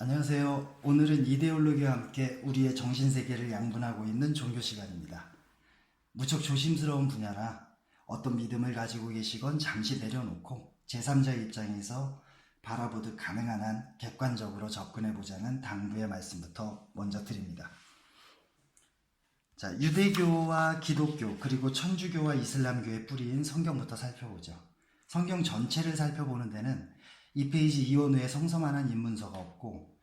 안녕하세요. 오늘은 이데올로기와 함께 우리의 정신세계를 양분하고 있는 종교 시간입니다. 무척 조심스러운 분야라 어떤 믿음을 가지고 계시건 잠시 내려놓고 제3자의 입장에서 바라보듯 가능한 한 객관적으로 접근해 보자는 당부의 말씀부터 먼저 드립니다. 자, 유대교와 기독교 그리고 천주교와 이슬람교의 뿌리인 성경부터 살펴보죠. 성경 전체를 살펴보는 데는 이 페이지 이원우의 성서만한 인문서가 없고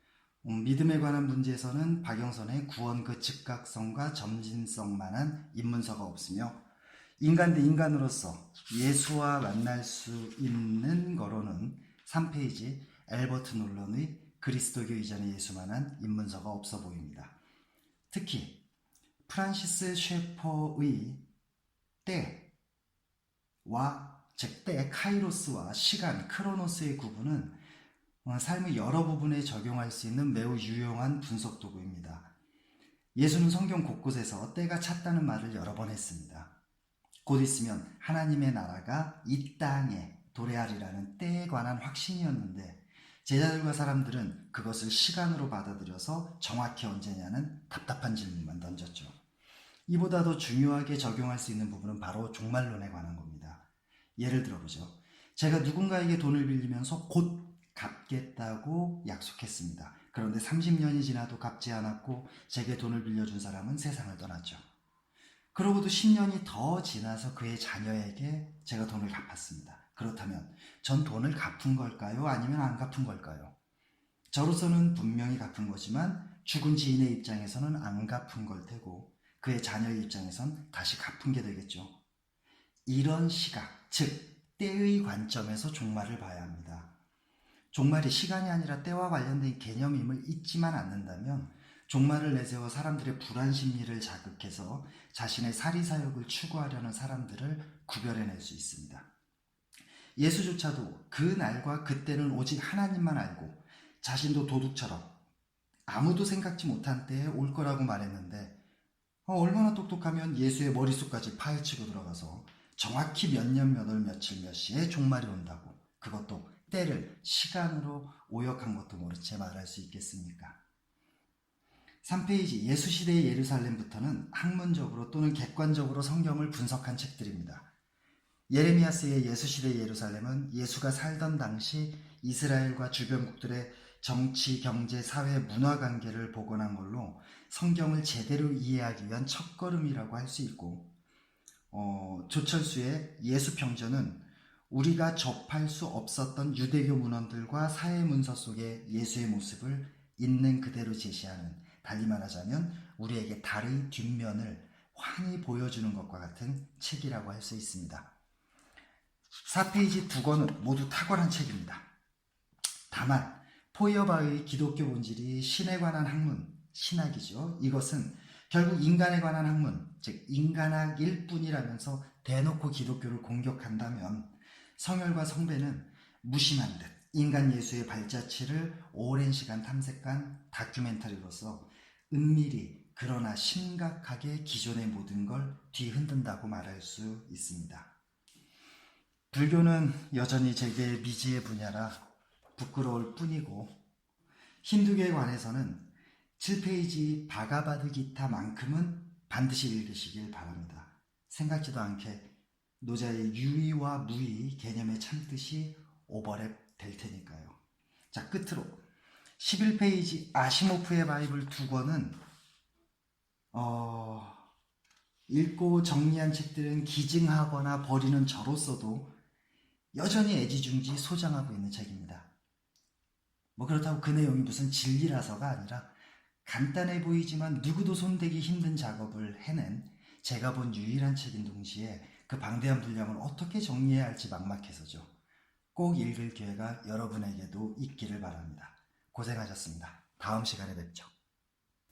음, 믿음에 관한 문제에서는 박영선의 구원 그 즉각성과 점진성만한 인문서가 없으며 인간 대 인간으로서 예수와 만날 수 있는 거로는 3페이지 엘버트 놀런의 그리스도교 이전의 예수만한 인문서가 없어 보입니다. 특히 프란시스 셰퍼의 때와 즉 때 카이로스와 시간 크로노스의 구분은 어, 삶의 여러 부분에 적용할 수 있는 매우 유용한 분석 도구입니다. 예수는 성경 곳곳에서 때가 찼다는 말을 여러 번 했습니다. 곧 있으면 하나님의 나라가 이 땅에 도래하리라는 때에 관한 확신이었는데 제자들과 사람들은 그것을 시간으로 받아들여서 정확히 언제냐는 답답한 질문만 던졌죠. 이보다 더 중요하게 적용할 수 있는 부분은 바로 종말론에 관한 겁니다. 예를 들어 보죠. 제가 누군가에게 돈을 빌리면서 곧 갚겠다고 약속했습니다. 그런데 30년이 지나도 갚지 않았고 제게 돈을 빌려준 사람은 세상을 떠났죠. 그러고도 10년이 더 지나서 그의 자녀에게 제가 돈을 갚았습니다. 그렇다면 전 돈을 갚은 걸까요? 아니면 안 갚은 걸까요? 저로서는 분명히 갚은 거지만 죽은 지인의 입장에서는 안 갚은 걸 테고 그의 자녀의 입장에선 다시 갚은 게 되겠죠. 이런 시각, 즉 때의 관점에서 종말을 봐야 합니다. 종말이 시간이 아니라 때와 관련된 개념임을 잊지만 않는다면 종말을 내세워 사람들의 불안 심리를 자극해서 자신의 사리사욕을 추구하려는 사람들을 구별해낼 수 있습니다. 예수조차도 그 날과 그때는 오직 하나님만 알고 자신도 도둑처럼 아무도 생각지 못한 때에 올 거라고 말했는데 어, 얼마나 똑똑하면 예수의 머릿속까지 파헤치고 들어가서 정확히 몇 년 몇 월 며칠 몇 시에 종말이 온다고 그것도 때를 시간으로 오역한 것도 모른 채 말할 수 있겠습니까? 3페이지 예수시대의 예루살렘부터는 학문적으로 또는 객관적으로 성경을 분석한 책들입니다. 예레미야스의 예수시대의 예루살렘은 예수가 살던 당시 이스라엘과 주변국들의 정치, 경제, 사회, 문화 관계를 복원한 걸로 성경을 제대로 이해하기 위한 첫걸음이라고 할 수 있고 어, 조철수의 예수평전은 우리가 접할 수 없었던 유대교 문헌들과 사회 문서 속의 예수의 모습을 있는 그대로 제시하는 달리 말하자면 우리에게 달의 뒷면을 환히 보여주는 것과 같은 책이라고 할 수 있습니다. 4페이지 두 권은 모두 탁월한 책입니다. 다만 포이어바의 기독교 본질이 신에 관한 학문, 신학이죠. 이것은 결국 인간에 관한 학문, 즉 인간학일 뿐이라면서 대놓고 기독교를 공격한다면 성혈과 성배는 무심한 듯 인간 예수의 발자취를 오랜 시간 탐색한 다큐멘터리로서 은밀히 그러나 심각하게 기존의 모든 걸 뒤흔든다고 말할 수 있습니다. 불교는 여전히 제게 미지의 분야라 부끄러울 뿐이고 힌두교에 관해서는 7페이지 바가바드 기타만큼은 반드시 읽으시길 바랍니다. 생각지도 않게 노자의 유의와 무의 개념의 참뜻이 오버랩 될 테니까요. 자, 끝으로 11페이지 아시모프의 바이블 두 권은 어, 읽고 정리한 책들은 기증하거나 버리는 저로서도 여전히 애지중지 소장하고 있는 책입니다. 뭐 그렇다고 그 내용이 무슨 진리라서가 아니라 간단해 보이지만 누구도 손대기 힘든 작업을 해낸 제가 본 유일한 책인 동시에 그 방대한 분량을 어떻게 정리해야 할지 막막해서죠. 꼭 읽을 기회가 여러분에게도 있기를 바랍니다. 고생하셨습니다. 다음 시간에 뵙죠.